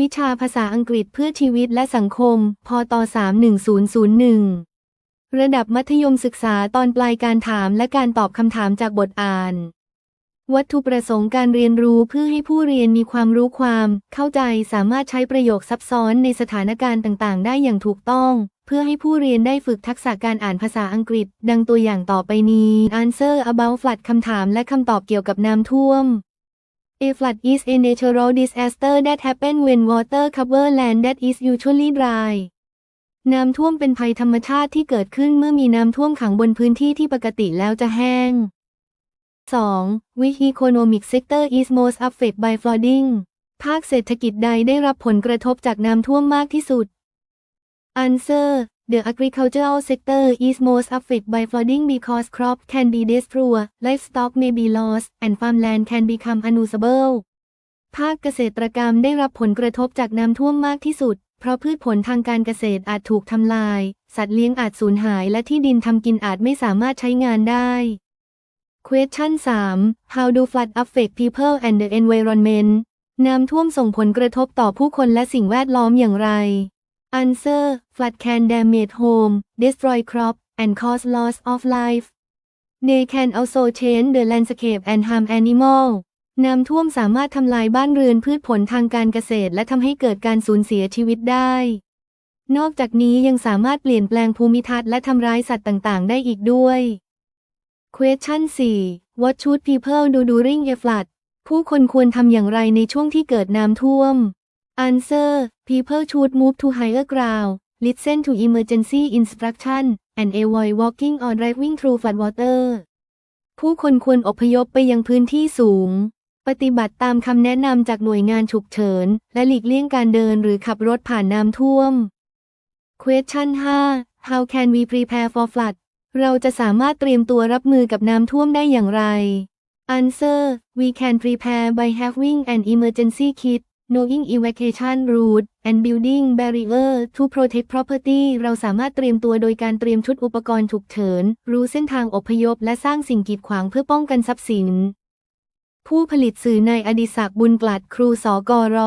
วิชาภาษาอังกฤษเพื่อชีวิตและสังคม พต31001 ระดับมัธยมศึกษาตอนปลายการถามและการตอบคำถามจากบทอ่าน วัตถุประสงค์การเรียนรู้เพื่อให้ผู้เรียนมีความรู้ความ เข้าใจสามารถใช้ประโยคซับซ้อนในสถานการณ์ต่างๆ ได้อย่างถูกต้อง เพื่อให้ผู้เรียนได้ฝึกทักษะการอ่านภาษาอังกฤษ ดังตัวอย่างต่อไปนี้ Answer about flood คำถามและคำตอบเกี่ยวกับน้ำท่วม A flood is a natural disaster that happens when water covers land that is usually dry. น้ำท่วมเป็นภัยธรรมชาติที่เกิดขึ้นเมื่อมีน้ำท่วมขังบนพื้นที่ที่ปกติแล้วจะแห้ง 2. Which economic sector is most affected by flooding? ภาคเศรษฐกิจใดได้รับผลกระทบจากน้ำท่วมมากที่สุด Answer The agricultural sector is most affected by flooding because crops can be destroyed, livestock may be lost, and farmland can become unusable. ภาคเกษตรกรรมได้รับผลกระทบจากน้ำท่วมมากที่สุด เพราะพืชผลทางการเกษตรอาจถูกทำลาย สัตว์เลี้ยงอาจสูญหายและที่ดินทำกินอาจไม่สามารถใช้งานได้ Question 3 How do flood affect people and the environment น้ำท่วมส่งผลกระทบต่อผู้คนและสิ่งแวดล้อมอย่างไร Answer Flood can damage home, destroy crop, and cause loss of life. They can also change the landscape and harm animal. น้ำท่วมสามารถทำลายบ้านเรือนพืชผลทางการเกษตร และทำให้เกิดการสูญเสียชีวิตได้ นอกจากนี้ยังสามารถเปลี่ยนแปลงภูมิทัศน์และทำร้ายสัตว์ต่างๆ ได้อีกด้วย Question 4 What should people do during a flood ผู้คนควรทำอย่างไรในช่วงที่เกิดน้ำท่วม Answer People should move to higher ground listen to emergency instruction and avoid walking or driving through floodwater ผู้คนควรอพยพไปยังพื้นที่สูง ปฏิบัติตามคำแนะนำจากหน่วยงานฉุกเฉิน และหลีกเลี่ยงการเดินหรือขับรถผ่านน้ำท่วม Question 5 How can we prepare for flood เราจะสามารถเตรียมตัวรับมือกับน้ำท่วมได้อย่างไร Answer We can prepare by having an emergency kit knowing evacuation route and building barrier to protect property เราสามารถเตรียมตัวโดยการเตรียมชุดอุปกรณ์ฉุกเฉิน รู้เส้นทางอพยพและสร้างสิ่งกีดขวางเพื่อป้องกันทรัพย์สิน ผู้ผลิตสื่อในอดิศักดิ์บุญกลัดครูสกร